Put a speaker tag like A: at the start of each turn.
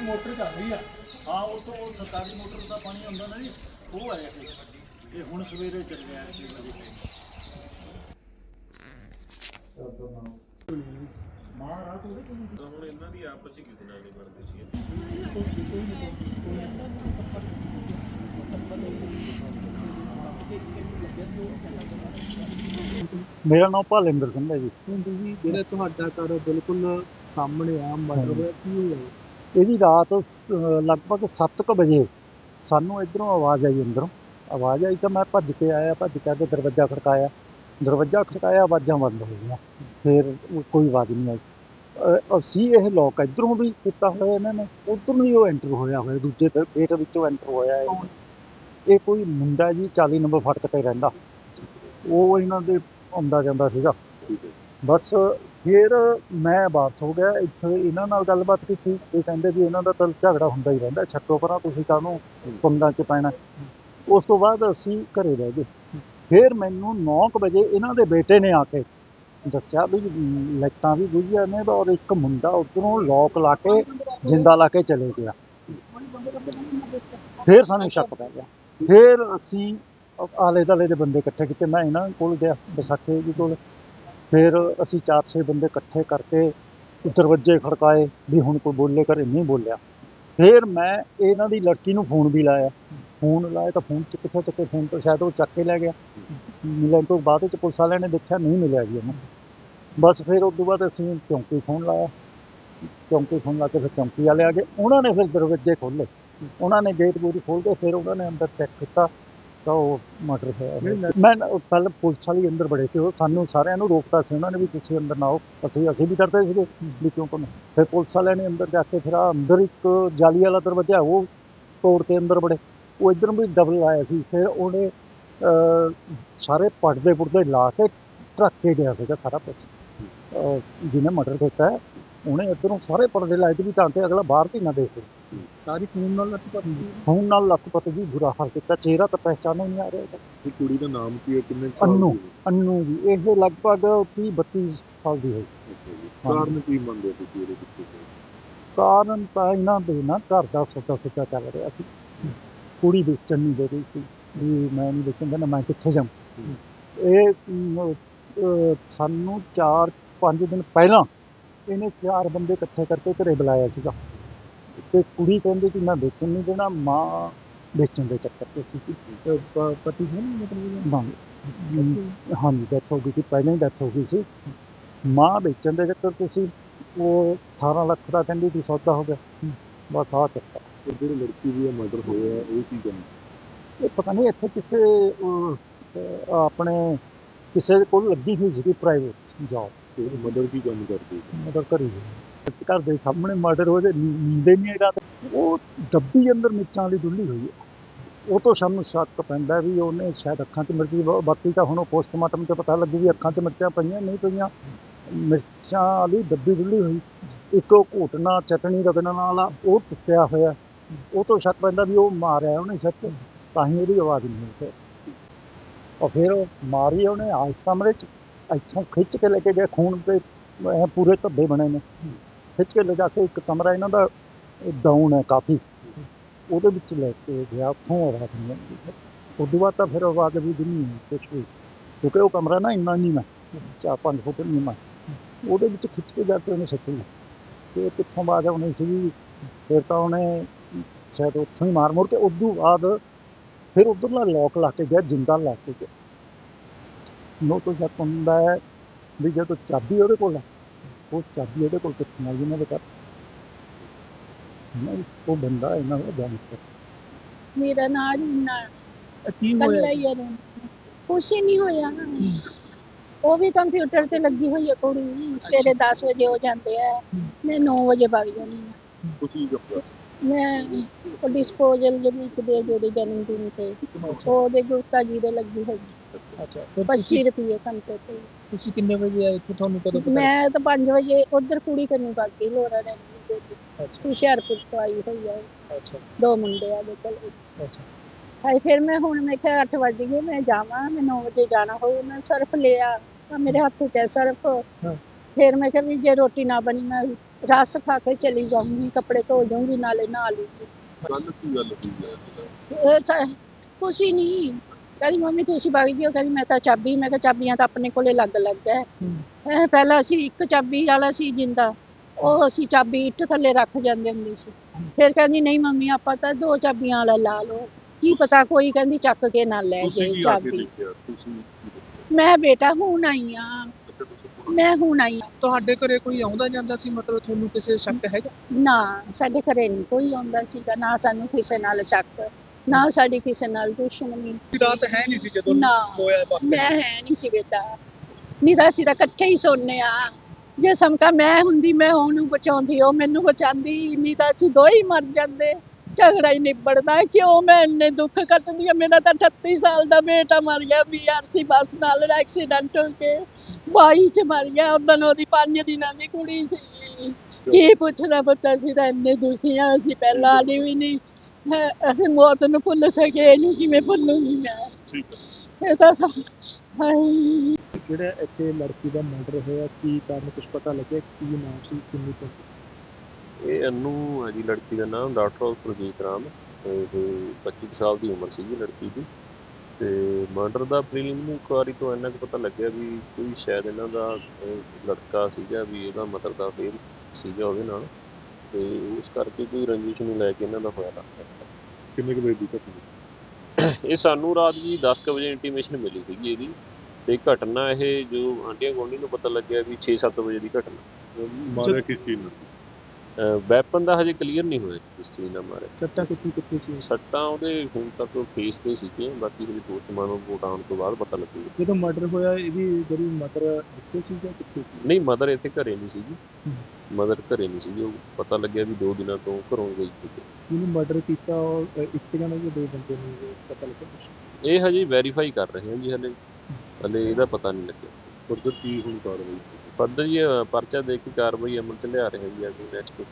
A: ਆਪਣੀ ਮੋਟਰ ਚੱਲ ਰਹੀ ਆ।
B: ਹਾਂ ਉਹ ਤੋਂ ਉਹ ਸਰਕਾਰੀ ਮੋਟਰ ਦਾ ਪਾਣੀ ਆਉਂਦਾ ਨਾ ਜੀ ਉਹ ਆਇਆ ਇਹ ਇਹ ਹੁਣ ਸਵੇਰੇ ਚੱਲਿਆ 6 ਵਜੇ ਮਾਂ ਰਾਤ ਉਹਦੇ ਕੋਲ
C: ਤਾਂ ਹੁਣ ਇਹਨਾਂ ਦੀ ਆਪਸ ਵਿੱਚ ਕਿਸੇ ਨਾਲ ਨਹੀਂ ਬਣਦੀ ਸੀ
D: ਮੇਰਾ ਨਾਮ ਭਾਲਿੰਦਰ ਸਿੰਘ ਹੈ ਜੀ।
A: ਜੀ ਜਿਹੜਾ ਤੁਹਾਡਾ ਘਰ ਬਿਲਕੁਲ ਸਾਹਮਣੇ ਆ ਹੋਇਆ ਕੀ ਹੋਇਆ?
D: ਇਹ ਜੀ ਰਾਤ ਸ- ਲਗਭਗ 7:00 ਵਜੇ ਸਾਨੂੰ ਇਧਰੋਂ ਆਵਾਜ਼ ਆਈ ਅੰਦਰੋਂ। ਆਵਾਜ਼ ਆਈ ਤਾਂ ਮੈਂ ਭੱਜ ਕੇ ਆਇਆ, ਭੱਜ ਕੇ ਆ ਕੇ ਦਰਵਾਜ਼ਾ ਖੜਕਾਇਆ। ਦਰਵਾਜ਼ਾ ਖੜਕਾਇਆ, ਆਵਾਜ਼ਾਂ ਬੰਦ ਹੋ ਗਈਆਂ। ਫਿਰ ਕੋਈ ਆਵਾਜ਼ ਨਹੀਂ ਆਈ। ਅ- ਅਸੀਂ ਇਹ ਲੋਕ ਇਧਰੋਂ ਵੀ ਕੀਤਾ ਹੋਇਆ ਇਹਨਾਂ ਨੇ, ਉਧਰੋਂ ਹੀ ਉਹ ਐਂਟਰ ਹੋਇਆ ਹੋਇਆ, ਦੂਜੇ ਤੇ ਗੇਟ ਵਿੱਚੋਂ ਐਂਟਰ ਹੋਇਆ ਇਹ। ਇਹ ਕੋਈ ਮੁੰਡਾ ਜੀ 40 ਨੰਬਰ ਫਟਕ ਤੇ ਰਹਿੰਦਾ। ਉਹ ਇਹਨਾਂ ਦੇ ਆਉਂਦਾ ਜਾਂਦਾ ਸੀਗਾ। ਬਸ ਫਿਰ ਮੈਂ ਵਾਪਸ ਹੋ ਗਿਆ ਇੱਥੇ ਇਹਨਾਂ ਨਾਲ ਗੱਲਬਾਤ ਕੀਤੀ ਇਹ ਕਹਿੰਦੇ ਵੀ ਇਹਨਾਂ ਦਾ ਤਾਂ ਝਗੜਾ ਹੁੰਦਾ ਹੀ ਰਹਿੰਦਾ ਛੱਡੋ ਪਰਾਂ ਤੁਸੀਂ ਕਾਹਨੂੰ ਪੰਗਾਂ 'ਚ ਪੈਣਾ। ਉਸ ਤੋਂ ਬਾਅਦ ਅਸੀਂ ਘਰੇ ਰਹਿ ਗਏ। ਫਿਰ ਮੈਨੂੰ 9 ਵਜੇ ਇਹਨਾਂ ਦੇ ਬੇਟੇ ਨੇ ਆ ਕੇ ਦੱਸਿਆ ਵੀ ਲਾਈਟਾਂ ਵੀ ਬੁਝੀਆਂ ਨੇ ਔਰ ਇੱਕ ਮੁੰਡਾ ਉਧਰੋਂ ਲੋਕ ਲਾ ਕੇ ਜਿੰਦਾ ਲਾ ਕੇ ਚਲੇ ਗਿਆ। ਫਿਰ ਸਾਨੂੰ ਸ਼ੱਕ ਪੈ ਗਿਆ। ਫਿਰ ਅਸੀਂ ਆਲੇ ਦਾਲੇ ਦੇ ਬੰਦੇ ਇਕੱਠੇ ਕੀਤੇ ਮੈਂ ਇਹਨਾਂ ਕੋਲ ਗਿਆ ਵਿਸਾਖੇ ਜੀ ਕੋਲ। ਫਿਰ ਅਸੀਂ ਚਾਰ ਛੇ ਬੰਦੇ ਇਕੱਠੇ ਕਰਕੇ ਦਰਵਾਜ਼ੇ ਖੜਕਾਏ ਵੀ ਹੁਣ ਕੋਈ ਬੋਲੇ ਘਰੇ ਨਹੀਂ ਬੋਲਿਆ। ਫਿਰ ਮੈਂ ਇਹਨਾਂ ਦੀ ਲੜਕੀ ਨੂੰ ਫੋਨ ਵੀ ਲਾਇਆ। ਫੋਨ ਲਾਇਆ ਤਾਂ ਫੋਨ ਚ ਕਿੱਥੇ ਚੁੱਕੇ? ਫੋਨ ਤੋਂ ਸ਼ਾਇਦ ਉਹ ਚੱਕ ਕੇ ਲੈ ਗਿਆ। ਮਿਲਣ ਤੋਂ ਬਾਅਦ ਵਿੱਚ ਪੁਲਿਸ ਵਾਲਿਆਂ ਨੇ ਦੇਖਿਆ ਨਹੀਂ ਮਿਲਿਆ ਜੀ ਉਹਨੂੰ। ਬਸ ਫਿਰ ਉਸ ਤੋਂ ਬਾਅਦ ਅਸੀਂ ਚੌਂਕੀ ਫੋਨ ਲਾਇਆ। ਚੌਂਕੀ ਫੋਨ ਲਾ ਕੇ ਫਿਰ ਚੌਂਕੀ ਵਾਲੇ ਆ ਗਏ। ਉਹਨਾਂ ਨੇ ਫਿਰ ਦਰਵਾਜ਼ੇ ਖੋਲ੍ਹੇ। ਉਹਨਾਂ ਨੇ ਗੇਟ ਗੂਟ ਖੋਲ੍ਹ ਕੇ ਫਿਰ ਉਹਨਾਂ ਨੇ ਅੰਦਰ ਚੈੱਕ ਕੀਤਾ। ਤਾਂ ਉਹ ਮਰਡਰ ਹੋਇਆ ਮੈਂ ਕੱਲ ਪੁਲਿਸ ਵਾਲੀ ਅੰਦਰ ਬੜੇ ਸੀ ਉਹ ਸਾਨੂੰ ਸਾਰਿਆਂ ਨੂੰ ਰੋਕਤਾ ਸੀ। ਉਹਨਾਂ ਨੇ ਵੀ ਤੁਸੀਂ ਅੰਦਰ ਨਾ ਆਓ। ਅਸੀਂ ਅਸੀਂ ਵੀ ਡਰਦੇ ਸੀਗੇ ਵੀ ਕਿਉਂ ਕਰਨਾ ਫਿਰ ਪੁਲਿਸ ਵਾਲਿਆਂ ਨੇ ਅੰਦਰ ਜਾ ਕੇ ਫਿਰ ਆਹ ਅੰਦਰ ਇੱਕ ਜਾਲੀ ਵਾਲਾ ਦਰਵਾਜ਼ਾ ਉਹ ਤੋੜ ਕੇ ਅੰਦਰ ਬੜੇ। ਉਹ ਇੱਧਰ ਵੀ ਡਬਲ ਆਇਆ ਸੀ। ਫਿਰ ਉਹਨੇ ਸਾਰੇ ਪਰਦੇ ਪੁਰਦੇ ਲਾ ਕੇ ਢੱਕ ਕੇ ਗਿਆ ਸੀਗਾ ਸਾਰਾ ਕੁਝ ਜਿਹਨੇ ਮਰਡਰ ਕੀਤਾ ਉਹਨੇ ਇੱਧਰੋਂ ਸਾਰੇ ਪਰਦੇ ਲਾਏ ਤੇ ਵੀ ਤਾਂ ਕਿ ਅਗਲਾ ਬਾਹਰ ਵੀ ਨਾ ਦੇਖੇ
A: ਸਾਰੀ ਖੂਨ ਨਾਲ ਲੱਤਪੱਤ ਸੀ
D: ਹੁਣ ਨਾਲ ਲੱਤ ਜੀ ਬੁਰਾ ਹਾਲ ਕੀਤਾ ਚਿਹਰਾ ਤਾਂ ਪਹਿਚਾਨੋ ਨਹੀਂ ਆ ਰਿਹਾ ਇਹਦਾ।
C: ਇਹ ਕੁੜੀ ਦਾ ਨਾਮ ਕੀ ਹੈ ਕਿੰਨੇ ਸਾਲ
D: ਅੰਨੂ।
C: ਦੀ?
D: ਅੰਨੂ ਜੀ ਇਹ ਲਗਭਗ 30 32 ਸਾਲ ਦੀ ਹੋਈ।
C: ਕਾਰਨ ਕੀ ਮੰਨਦੇ ਤੁਸੀਂ ਇਹਦੇ ਪਿੱਛੇ ਦੇ?
D: ਕਾਰਨ ਤਾਂ ਇਹਨਾਂ ਦੇ ਨਾ ਘਰ ਦਾ ਸੌਦਾ ਸੌਦਾ ਚੱਲ ਰਿਹਾ ਸੀ ਕੁੜੀ ਵੇਚਣ ਨਹੀਂ ਦੇ ਰਹੀ ਸੀ ਵੀ ਮੈਂ ਨਹੀਂ ਵੇਚਣ ਦੇਣਾ ਮੈਂ ਕਿੱਥੇ ਜਾਵਾਂ ਇਹ ਸਾਨੂੰ 4-5 ਦਿਨ ਪਹਿਲਾਂ ਇਹਨੇ ਚਾਰ ਬੰਦੇ ਇਕੱਠੇ ਕਰਕੇ ਘਰੇ ਬੁਲਾਇਆ ਸੀਗਾ। ਤੇ ਕੁੜੀ ਕਹਿੰਦੀ ਕਿ ਮੈਂ ਵੇਚਣ ਨਹੀਂ ਦੇਣਾ ਮਾਂ ਵੇਚਣ ਦੇ ਚੱਕਰ 'ਚ ਸੀ।
A: ਤੇ ਪ- ਪਤੀ ਹੈ ਨਹੀਂ ਮਤਲਬ
D: ਹਾਂ ਹਾਂਜੀ ਡੈਥ ਹੋ ਗਈ ਸੀ ਪਹਿਲਾਂ ਹੀ ਡੈਥ ਹੋ ਗਈ ਸੀ। ਮਾਂ ਵੇਚਣ ਦੇ ਚੱਕਰ 'ਚ ਸੀ ਉਹ 18 ਲੱਖ ਦਾ ਕਹਿੰਦੀ ਸੀ ਸੌਦਾ ਹੋ ਗਿਆ। ਬਸ ਆ ਚੱਕਰ।
C: ਤੇ ਜਿਹੜੀ ਲੜਕੀ ਦੀ ਮਰਡਰ ਹੋਇਆ ਹੈ, ਉਹ ਕੀ ਕਹਿੰਦੇ
D: ਇਹ ਪਤਾ ਨਹੀਂ ਇੱਥੇ ਕਿਸੇ ਅਹ, ਅਹ, ਆਪਣੇ ਕਿਸੇ ਦੇ ਕੋਲ ਲੱਗੀ ਹੋਈ ਸੀ ਪ੍ਰਾਈਵੇਟ ਜੌਬ
C: ਤੇ ਮਦਰ ਕੀ ਕੰਮ ਕਰਦੀ
D: ਮਦਰ ਇਸ ਘਰ ਦੇ ਸਾਹਮਣੇ ਮਰਡਰ ਹੋ ਜੇ ਨੀਂਦ ਹੀ ਨਹੀਂ ਆਈ ਰਾਤ ਉਹ ਡੱਬੀ ਅੰਦਰ ਮਿਰਚਾਂ ਵਾਲੀ ਡੁੱਲੀ ਹੋਈ ਹੈ। ਉਹ ਤੋਂ ਸਾਨੂੰ ਸ਼ੱਕ ਪੈਂਦਾ ਵੀ ਉਹਨੇ ਸ਼ਾਇਦ ਅੱਖਾਂ 'ਚ ਮਿਰਚੀ ਬ- ਬਾਕੀ ਤਾਂ ਹੁਣ ਉਹ ਪੋਸਟਮਾਰਟਮ ਤੇ ਪਤਾ ਲੱਗੂ ਵੀ ਅੱਖਾਂ 'ਚ ਮਿਰਚਾਂ ਪਈਆਂ ਨਹੀਂ ਪਈਆਂ। ਮਿਰਚਾਂ ਵਾਲੀ ਡੱਬੀ ਡੁੱਲੀ ਹੋਈ। ਇੱਕ ਉਹ ਘੋਟਣਾ ਚਟਣੀ ਰਗੜਨ ਵਾਲਾ ਉਹ ਟੁੱਟਿਆ ਹੋਇਆ। ਉਹ ਤੋਂ ਸ਼ੱਕ ਪੈਂਦਾ ਵੀ ਉਹ ਮਾਰਿਆ ਉਹਨੇ ਸੱਚ ਤਾਂ ਹੀ ਉਹਦੀ ਆਵਾਜ਼ ਨਹੀਂ ਹੋਈ ਫਿਰ ਔਰ ਫਿਰ ਉਹ ਮਾਰੀ ਉਹਨੇ ਆਸ ਕਮਰੇ 'ਚ। ਇੱਥੋਂ ਖਿੱਚ ਕੇ ਲੈ ਕੇ ਗਏ ਖੂਨ ਦੇ ਐਂ ਪੂਰੇ ਧੱਬੇ ਬਣੇ ਨੇ। ਖਿੱਚ ਕੇ ਲਿਜਾ ਕੇ ਇੱਕ ਕਮਰਾ ਇਹਨਾਂ ਦਾ ਡਾਊਨ ਹੈ ਕਾਫੀ। ਉਹਦੇ ਵਿੱਚ ਲੈ ਕੇ ਗਿਆ ਉੱਥੋਂ ਆਵਾਜ਼ ਨਹੀਂ ਆਉਂਦੀ। ਉਦੋਂ ਬਾਅਦ ਤਾਂ ਫਿਰ ਆਵਾਜ਼ ਵੀ ਨਹੀਂ ਕੁਛ ਵੀ। ਕਿਉਂਕਿ ਉਹ ਕਮਰਾ ਨਾ ਇੰਨਾ ਨਹੀਂ ਨਾ ਚਾਰ ਪੰਜ ਫੁੱਟ ਨਹੀਂ ਨਾ। ਉਹਦੇ ਵਿੱਚ ਖਿੱਚ ਕੇ ਜਾ ਕੇ ਉਹਨੇ ਸੱਟੀ ਤੇ ਉਹ ਕਿੱਥੋਂ ਆਵਾਜ਼ ਆਉਣੀ ਸੀ ਫਿਰ ਤਾਂ ਉਹਨੇ ਸ਼ਾਇਦ ਉੱਥੋਂ ਹੀ ਮਾਰ ਮੁਰ ਕੇ ਉਦੋਂ ਬਾਅਦ ਫਿਰ ਉਧਰਲਾ ਲੋਕ ਲਾ ਕੇ ਗਿਆ ਜਿੰਦਾ ਲਾ ਕੇ ਗਿਆ। ਨੋ ਤੋਂ ਸ਼ੱਕ ਹੁੰਦਾ ਹੈ ਵੀ ਜਦੋਂ ਚਾਬੀ ਉਹਦੇ ਕੋਲ ਹੈ ਉਹ ਚਾਬੀ ਉਹਦੇ ਕੋਲ ਕਿੱਥੋਂ ਆਈ ਇਹਨਾਂ ਦੇ ਘਰ? ਨਹੀਂ ਉਹ ਬੰਦਾ ਇਹਨਾਂ ਦਾ ਜਾਣਦਾ
E: ਮੇਰਾ ਨਾਂ। ਰੀਨਾ
A: ਕੀ ਹੋਇਆ
E: ਕੱਲਾ? ਹੀ ਹੈ ਰੂਮ। ਕੁਛ ਹੀ ਨਹੀਂ ਹੋਇਆ। ਉਹ ਵੀ ਕੰਪਿਊਟਰ ਤੇ ਲੱਗੀ ਹੋਈ ਹੈ ਕੁੜੀ। ਸਵੇਰੇ 10 ਵਜੇ ਹੋ ਜਾਂਦੇ ਆ। ਮੈਂ 9 ਵਜੇ ਵਗ ਜਾਂਦੀ ਹਾਂ
C: ਤੁਸੀਂ ਜੱਫਾ
E: ਮੈਂ ਉਹ ਡਿਸਪੋਜ਼ਲ ਦੇ ਵਿੱਚ ਦੇ ਜਿਹੜੇ ਜਨਮ ਦਿਨ ਤੇ। ਉਹਦੇ ਗੁਰਤਾ ਜੀ ਦੇ ਲੱਗੀ ਹੋਈ।
A: ਅੱਛਾ ਫਿਰ
E: 25 ਰੁਪਏ ਘੰਟੇ ਤੇ
A: ਤੁਸੀਂ ਕਿੰਨੇ ਵਜੇ ਆਏ ਇੱਥੇ ਤੁਹਾਨੂੰ ਕਦੋਂ ਪਤਾ
E: ਮੈਂ ਤਾਂ 5 ਵਜੇ ਉਧਰ ਕੁੜੀ ਕਰਨੀ ਬਾਕੀ ਲੋਰਾ ਨੇ
A: ਅੱਛਾ।
E: ਹੁਸ਼ਿਆਰਪੁਰ ਤੋਂ ਆਈ ਹੋਈ ਹੈ
A: ਅੱਛਾ।
E: ਦੋ ਮੁੰਡੇ ਆ ਦੇ ਕੋਲ।
A: ਅੱਛਾ।
E: ਹਾਏ ਫਿਰ ਮੈਂ ਹੁਣ ਮੈਂ ਕਿਹਾ 8 ਵਜ ਗਏ ਮੈਂ ਜਾਵਾਂ ਮੈਂ 9 ਵਜੇ ਜਾਣਾ ਹੋਊ ਮੈਂ ਸਰਫ ਲਿਆ ਤਾਂ ਮੇਰੇ ਹੱਥ 'ਚ ਹੈ ਸਰਫ।
A: ਹਾਂ।
E: ਫਿਰ ਮੈਂ ਕਿਹਾ ਵੀ ਜੇ ਰੋਟੀ ਨਾ ਬਣੀ ਮੈਂ ਰਸ ਖਾ ਕੇ ਚਲੀ ਜਾਊਂਗੀ ਕੱਪੜੇ ਧੋ ਜਾਊਂਗੀ ਨਾਲੇ ਨਹਾ ਲੂੰਗੀ
C: ਕੱਲ ਕੀ ਗੱਲ ਹੋਈ ਹੈ
E: ਇਹ ਤਾਂ ਕੁਛ ਹੀ ਨਹੀਂ। ਕਹਿੰਦੀ ਮੰਮੀ ਤੁਸੀਂ ਵਗ ਜਿਓ ਕਹਿੰਦੀ ਮੈਂ ਤਾਂ ਚਾਬੀ ਮੈਂ ਕਿਹਾ ਚਾਬੀਆਂ ਤਾਂ ਆਪਣੇ ਕੋਲੇ ਲੱਗ ਲੱਗ ਹੈ। ਹੈਂ, ਪਹਿਲਾਂ ਅਸੀਂ ਇੱਕ ਚਾਬੀ ਵਾਲਾ ਸੀ ਜਿੰਦਾ ਉਹ ਅਸੀਂ ਚਾਬੀ ਇੱਟ ਥੱਲੇ ਰੱਖ ਜਾਂਦੇ ਹੁੰਦੇ ਸੀ। ਫਿਰ ਕਹਿੰਦੀ ਨਹੀਂ ਮੰਮੀ ਆਪਾਂ ਤਾਂ ਦੋ ਚਾਬੀਆਂ ਵਾਲਾ ਲਾ ਲਓ। ਕੀ ਪਤਾ ਕੋਈ ਕਹਿੰਦੀ ਚੱਕ ਕੇ ਨਾ ਲੈ ਜੇ ਚਾਬੀ? ਮੈਂ ਬੇਟਾ ਹੁਣ ਆਈ ਆ। ਮੈਂ ਹੁਣ ਆਈ।
A: ਤੁਹਾਡੇ ਘਰੇ ਕੋਈ ਆਉਂਦਾ ਜਾਂਦਾ ਸੀ? ਮਤਲਬ ਤੁਹਾਨੂੰ ਕਿਸੇ ਸ਼ੱਕ ਹੈਗਾ?
E: ਨਾ ਸਾਡੇ ਘਰੇ ਨਹੀਂ ਕੋਈ ਆਉਂਦਾ ਸੀਗਾ। ਨਾ ਸਾਨੂੰ ਕਿਸੇ ਨਾਲ ਸ਼ੱਕ। ਨਾ ਸਾਡੀ ਕਿਸੇ ਨਾਲ ਦੁਸ਼ਮਣੀ
A: ਰਾਤ ਹੈ ਨਹੀਂ ਸੀ ਜਦੋਂ
E: ਨਾ
A: ਹੋਇਆ
E: ਮੈਂ ਹੈ ਨਹੀਂ ਸੀ ਬੇਟਾ। ਨਹੀਂ ਤਾਂ ਅਸੀਂ ਤਾਂ ਇਕੱਠੇ ਹੀ ਸੋਨੇ ਆ ਜੇ ਸਮਕਾ ਮੈਂ ਹੁੰਦੀ ਮੈਂ ਉਹਨੂੰ ਬਚਾਉਂਦੀ ਉਹ ਮੈਨੂੰ ਬਚਾਉਂਦੀ ਨਹੀਂ ਤਾਂ ਅਸੀਂ ਦੋ ਹੀ ਮਰ ਜਾਂਦੇ। ਝਗੜਾ ਹੀ ਨਿਬੜਦਾ ਕਿਉਂ ਮੈਂ ਇੰਨੇ ਦੁੱਖ ਕੱਟਦੀ ਆ ਮੇਰਾ ਤਾਂ 38 ਸਾਲ ਦਾ ਬੇਟਾ ਮਰ ਗਿਆ ਬੀਆਰਸੀ ਬੱਸ ਨਾਲ ਐਕਸੀਡੈਂਟ ਹੋ ਕੇ 22 ਚ ਮਰ ਗਿਆ ਉਦੋਂ ਉਹਦੀ 5 ਦਿਨਾਂ ਦੀ ਕੁੜੀ ਸੀ। ਕੀ ਪੁੱਛਦਾ ਪੁੱਤਾ ਸੀ ਤਾਂ ਇੰਨੇ ਦੁਖੀ ਆ ਅਸੀਂ ਪਹਿਲਾਂ ਵਾਲੀ ਵੀ ਨਹੀਂ ਹੈ, ਅਸੀਂ ਮੌਤ ਨੂੰ ਭੁੱਲ ਸਕੇ ਇਹਨੂੰ ਕਿਵੇਂ ਭੁੱਲੂਗੀ ਮੈਂ
C: ਠੀਕ ਹੈ।
E: ਇਹ ਤਾਂ ਸਭ ਹਾਏ।
A: ਜਿਹੜਾ ਇੱਥੇ ਲੜਕੀ ਦਾ ਮਰਡਰ ਹੋਇਆ ਕੀ ਕਾਰਨ ਕੁਝ ਪਤਾ ਲੱਗਿਆ? ਕੀ ਨਾਮ ਸੀ ਕਿੰਨੀ ਕੁ
C: ਇਹ ਅਨੂ ਹੈ ਜੀ ਲੜਕੀ ਦਾ ਨਾਮ ਡਾਕਟਰ ਪ੍ਰਜੀਤ ਰਾਮ। ਇਹ 25 ਕੁ ਸਾਲ ਦੀ ਉਮਰ ਸੀਗੀ ਲੜਕੀ ਦੀ। ਤੇ ਮਰਡਰ ਦਾ ਪ੍ਰੀਲਿਮਿਨਰੀ ਇਨਕੁਆਰੀ ਤੋਂ ਇੰਨਾ ਕੁ ਪਤਾ ਲੱਗਿਆ ਵੀ ਕੋਈ ਸ਼ਾਇਦ ਇਹਨਾਂ ਦਾ ਅਹ, ਲੜਕਾ ਸੀਗਾ ਵੀ ਇਹਦਾ ਮਤਲਬ ਦਾ ਫੇਰ ਸੀਗਾ ਉਹਦੇ ਨਾਲ। ਤੇ ਉਸ ਕਰਕੇ ਕੋਈ ਰੰਜਿਸ਼ ਨੂੰ ਲੈ ਕੇ ਇਹਨਾਂ ਦਾ ਹੋਇਆ ਲੱਗਦਾ ਕਿੰਨੇ ਕੁ ਵਜੇ ਦੀ ਘਟਨਾ? ਇਹ ਸਾਨੂੰ ਰਾਤ ਜੀ 10 ਕੁ ਵਜੇ ਇੰਟੀਮੇਸ਼ਨ ਮਿਲੀ ਸੀਗੀ ਇਹਦੀ। ਤੇ ਘਟਨਾ ਇਹ ਜੋ ਆਂਡੀਆਂ ਗੁਆਂਢੀ ਨੂੰ ਪਤਾ ਲੱਗਿਆ ਵੀ 6-7 ਵਜੇ ਦੀ ਘਟਨਾ।
A: ਮਾਰਿਆ
C: ਕਿਸ ਚੀਜ਼ ਨਾਲ? ਵੈਪਨ ਦਾ ਹਜੇ ਕਲੀਅਰ ਨਹੀਂ ਹੋਇਆ ਕਿਸ ਚੀਜ਼ ਨਾਲ ਮਾਰਿਆ
A: ਸੱਟਾਂ ਕਿੱਥੇ ਕਿੱਥੇ ਸੀ?
C: ਸੱਟਾਂ ਉਹਦੇ ਹੁਣ ਤੱਕ ਫੇਸ ਤੇ ਸੀਗੀਆਂ ਬਾਕੀ ਜਿਹੜੀ ਪੋਸਟਮਾਰਟਮ ਰਿਪੋਰਟ ਆਉਣ ਤੋਂ ਬਾਅਦ ਪਤਾ ਲੱਗੂਗਾ
A: ਜਦੋਂ ਮਰਡਰ ਹੋਇਆ ਇਹਦੀ ਜਿਹੜੀ ਮਦਰ ਕਿੱਥੇ ਸੀ ਜਾਂ ਕਿੱਥੇ ਸੀ?
C: ਨਹੀਂ ਮਦਰ ਇੱਥੇ ਘਰੇ ਨਹੀਂ ਸੀਗੀ। ਮਦਰ ਘਰੇ ਨਹੀਂ ਸੀਗੀ ਉਹ ਪਤਾ ਲੱਗਿਆ ਵੀ ਦੋ ਦਿਨਾਂ ਤੋਂ ਘਰੋਂ ਗਈ ਸੀ।
A: ਜਿਹਨੇ ਮਰਡਰ ਕੀਤਾ ਉਹ ਇੱਕ ਜਣਾ ਜਾਂ ਦੋ ਬੰਦੇ ਨੇ ਪਤਾ ਲੱਗਾ ਕੁਛ?
C: ਇਹ ਹਜੇ ਵੈਰੀਫਾਈ ਕਰ ਰਹੇ ਹਾਂ ਜੀ ਹਲੇ। ਹਲੇ ਇਹਦਾ ਪਤਾ ਨਹੀਂ ਲੱਗਿਆ। ਫurther ਕੀ ਹੁਣ ਕਾਰਵਾਈ ਫਰਦਰ ਜੀ ਪਰਚਾ ਦੇ ਕੇ ਕਾਰਵਾਈ ਅਮਲ ਚ ਲਿਆ ਰਹੇ ਹਾਂ ਜੀ ਅੱਗੇ